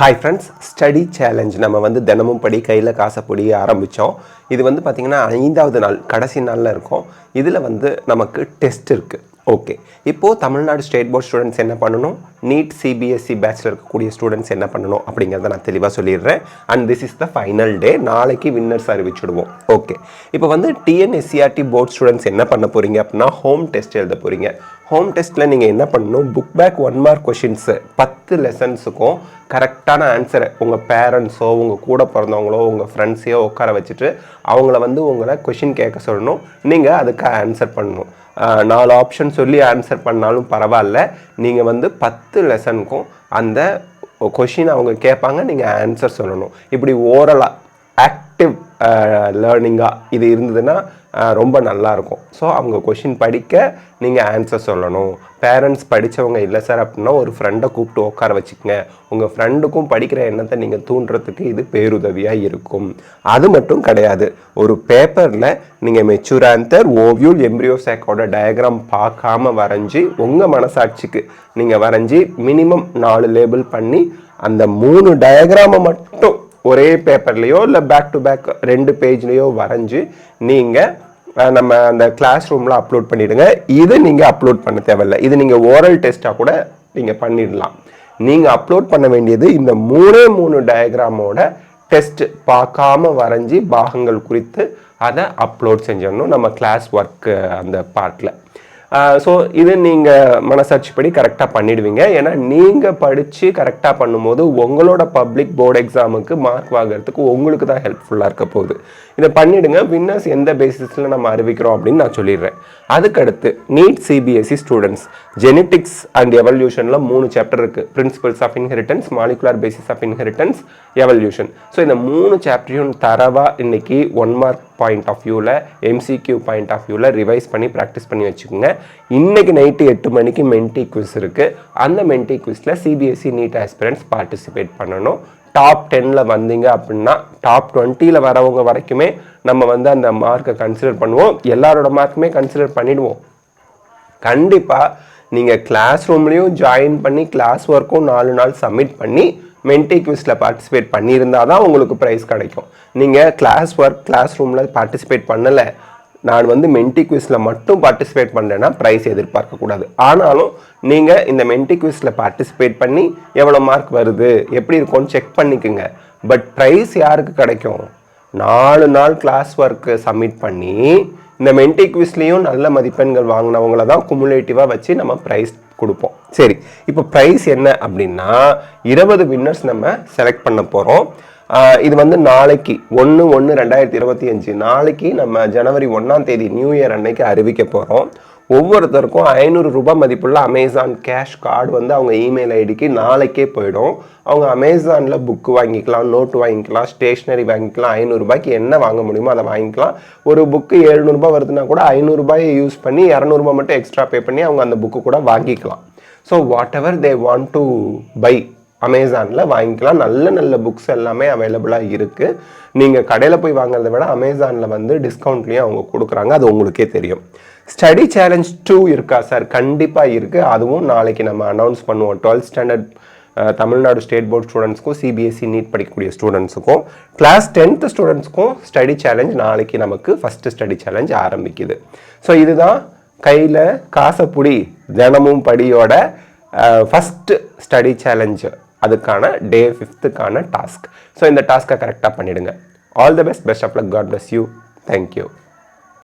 Hi friends study challenge நம்ம வந்து தினமும் படி கையில் காசை பொடி ஆரம்பித்தோம் இது வந்து பார்த்திங்கன்னா ஐந்தாவது நாள் கடைசி நாளில் இருக்கும். இதில் வந்து நமக்கு டெஸ்ட் இருக்குது ஓகே இப்போது தமிழ்நாடு ஸ்டேட் போர்ட் ஸ்டூடெண்ட்ஸ் என்ன பண்ணணும்? நீட் சிபிஎஸ்சி பேட்சில் இருக்கக்கூடிய ஸ்டூடெண்ட்ஸ் என்ன பண்ணணும்? அப்படிங்கிறத நான் தெளிவாக சொல்லிடுறேன். And this is the final day நாளைக்கு வின்னர்ஸ் அறிவிச்சுடுவோம். ஓகே இப்போ வந்து டிஎன்எஸ்சிஆர்டி போர்ட் ஸ்டூடெண்ட்ஸ் என்ன பண்ண போகிறீங்க அப்படின்னா ஹோம் டெஸ்ட் எழுத போகிறீங்க ஹோம் டெஸ்ட்டில் நீங்கள் என்ன பண்ணணும்? Book back one mark questions பத்து லெசன்ஸுக்கும் கரெக்டான ஆன்சரை உங்கள் பேரண்ட்ஸோ உங்கள் கூட பிறந்தவங்களோ உங்கள் ஃப்ரெண்ட்ஸையோ உட்கார வச்சுட்டு அவங்கள வந்து உங்களை கொஷின் கேட்க சொல்லணும். நீங்கள் அதுக்கு ஆன்சர் பண்ணணும். நாலு ஆப்ஷன் சொல்லி ஆன்சர் பண்ணாலும் பரவாயில்ல. நீங்கள் வந்து பத்து லெசனுக்கும் அந்த கொஷின் அவங்க கேட்பாங்க நீங்கள் ஆன்சர் சொல்லணும். இப்படி ஓரலாக ஆக்டிவ் லேர்னிங்காக இது இருந்ததுன்னா ரொம்ப நல்லாயிருக்கும் ஸோ அவங்க கொஷின் படிக்க நீங்கள் ஆன்சர் சொல்லணும். பேரண்ட்ஸ் படித்தவங்க இல்லை சார் அப்படின்னா ஒரு ஃப்ரெண்டை கூப்பிட்டு உட்கார வச்சுக்கோங்க. உங்கள் ஃப்ரெண்டுக்கும் படிக்கிற எண்ணத்தை நீங்கள் தூண்டுறதுக்கு இது பேருதவியாக இருக்கும். அது மட்டும் கிடையாது. ஒரு பேப்பரில் நீங்கள் மெச்சூர் ஆன்சர் ஓவியூல் எம்ப்ரியோ சேக்கோட டயக்ராம் பார்க்காம வரைஞ்சி உங்கள் மனசாட்சிக்கு நீங்கள் வரைஞ்சி மினிமம் நாலு லேபிள் பண்ணி அந்த மூணு டயக்ராமை மட்டும் ஒரே பேப்பர்லேயோ இல்லை பேக் டு பேக் ரெண்டு பேஜ்லேயோ வரைஞ்சி நீங்கள் நம்ம அந்த கிளாஸ் ரூமில் அப்லோட் பண்ணிவிடுங்க இது நீங்கள் அப்லோட் பண்ண தேவையில்லை. இது நீங்கள் ஓரல் டெஸ்ட்டாக கூட நீங்கள் பண்ணிடலாம். நீங்கள் அப்லோட் பண்ண வேண்டியது இந்த மூணே மூணு டயக்ராமோட டெஸ்ட் பார்க்காம வரைஞ்சி பாகங்கள் குறித்து அதை அப்லோட் செஞ்சிடணும் நம்ம கிளாஸ் ஒர்க்கு அந்த பார்ட்டில் ஸோ இது நீங்கள் மனசாட்சி படி கரெக்டாக பண்ணிடுவீங்க. ஏன்னா நீங்கள் படித்து கரெக்டாக பண்ணும்போது உங்களோட பப்ளிக் போர்டு எக்ஸாமுக்கு மார்க் வாங்குறதுக்கு உங்களுக்கு தான் ஹெல்ப்ஃபுல்லாக இருக்க போகுது. இதை பண்ணிடுங்க. வின்னர்ஸ் எந்த பேசிஸில் நம்ம அறிவிக்கிறோம் அப்படின்னு நான் சொல்லிடுறேன். அதுக்கடுத்து NEET CBSE students genetics and எவல்யூஷனில் மூணு சாப்டர் இருக்குது principles of inheritance molecular basis of inheritance evolution so இந்த மூணு சாப்டரையும் தரவாக இன்னைக்கு ஒன் மார்க் பாயிண்ட் ஆஃப் வியூவில் எம்சிக்யூ பாயிண்ட் ஆஃப் வியூவில் ரிவைஸ் பண்ணி ப்ராக்டிஸ் பண்ணி வச்சுக்கோங்க. இன்றைக்கி நைட்டு எட்டு மணிக்கு மென்டி குவிஸ் இருக்குது அந்த மென்டி குவிஸில் சிபிஎஸ்சி நீட் ஆஸ்பிரண்ட்ஸ் பார்ட்டிசிபேட் பண்ணணும். டாப் டென்னில் வந்தீங்க அப்படின்னா டாப் டுவெண்ட்டியில் வரவங்க வரைக்குமே நம்ம வந்து அந்த மார்க்கை கன்சிடர் பண்ணுவோம். எல்லாரோட மார்க்குமே கன்சிடர் பண்ணிடுவோம். கண்டிப்பாக நீங்கள் கிளாஸ் ரூம்லேயும் ஜாயின் பண்ணி கிளாஸ் ஒர்க்கும் நாலு நாள் சப்மிட் பண்ணி மென்டி குவிஸில் பார்ட்டிசிபேட் பண்ணியிருந்தா தான் உங்களுக்கு ப்ரைஸ் கிடைக்கும். நீங்கள் கிளாஸ் ஒர்க் கிளாஸ் ரூமில் பார்ட்டிசிபேட் பண்ணலை நான் வந்து மென்டி குவிஸில் மட்டும் பார்ட்டிசிபேட் பண்ணுறேன்னா ப்ரைஸ் எதிர்பார்க்கக்கூடாது. ஆனாலும் நீங்கள் இந்த மென்டி குவிஸில் பார்ட்டிசிபேட் பண்ணி எவ்வளோ மார்க் வருது எப்படி இருக்கும்னு செக் பண்ணிக்கோங்க. பட் ப்ரைஸ் யாருக்கு கிடைக்கும்? நாலு நாள் கிளாஸ் ஒர்க்கு சப்மிட் பண்ணி இந்த மென்டி குவிஸ்லேயும் நல்ல மதிப்பெண்கள் வாங்கினவங்கள தான் குமுலேட்டிவாக வச்சு நம்ம ப்ரைஸ் கொடுப்போம். சரி இப்போ ப்ரைஸ் என்ன அப்படின்னா இருபது வின்னர்ஸ் நம்ம செலக்ட் பண்ண போகிறோம் இது வந்து நாளைக்கு ஒன்று ஒன்று ரெண்டாயிரத்தி இருபத்தி அஞ்சு. நாளைக்கு நம்ம ஜனவரி ஒன்றாம் தேதி நியூ இயர் அன்னைக்கு அறிவிக்க போகிறோம் ஒவ்வொருத்தருக்கும் ஐநூறு ரூபாய் மதிப்புள்ள அமேசான் கேஷ் கார்டு வந்து அவங்க இமெயில் ஐடிக்கு நாளைக்கே போயிடும். அவங்க அமேசானில் புக்கு வாங்கிக்கலாம் நோட்டு வாங்கிக்கலாம் ஸ்டேஷ்னரி வாங்கிக்கலாம் ஐநூறுரூபாய்க்கு என்ன வாங்க முடியுமோ அதை வாங்கிக்கலாம். ஒரு புக்கு எழுநூறுபா வருதுன்னா கூட ஐநூறுரூபாயை யூஸ் பண்ணி இரநூறுபா மட்டும் எக்ஸ்ட்ரா பே பண்ணி அவங்க அந்த புக்கு கூட வாங்கிக்கலாம். So whatever they want to buy அமேசானில் வாங்கிக்கலாம். நல்ல நல்ல புக்ஸ் எல்லாமே அவைலபிளாக இருக்குது நீங்கள் கடையில் போய் வாங்குறத விட அமேசானில் வந்து டிஸ்கவுண்ட்லேயும் அவங்க கொடுக்குறாங்க. அது உங்களுக்கே தெரியும். ஸ்டடி சேலஞ்ச் டூ இருக்கா சார் கண்டிப்பாக இருக்குது அதுவும் நாளைக்கு நம்ம அனௌன்ஸ் பண்ணுவோம். Twelfth standard Tamil Nadu state board ஸ்டூடெண்ட்ஸ்க்கும் CBSE NEET படிக்கக்கூடிய ஸ்டூடெண்ட்ஸுக்கும் கிளாஸ் டென்த் ஸ்டூடெண்ட்ஸ்க்கும் ஸ்டடி சேலஞ்ச் நாளைக்கு நமக்கு ஃபஸ்ட்டு ஸ்டடி சேலஞ்ச் ஆரம்பிக்குது. ஸோ இதுதான் கையில் காசை புடி தினமும் படியோட ஃபஸ்ட்டு ஸ்டடி சேலஞ்சு அதுக்கான டே ஃபிஃப்த்துக்கான டாஸ்க் ஸோ இந்த டாஸ்க்கை கரெக்டாக பண்ணிவிடுங்க all the best best of luck God bless you thank you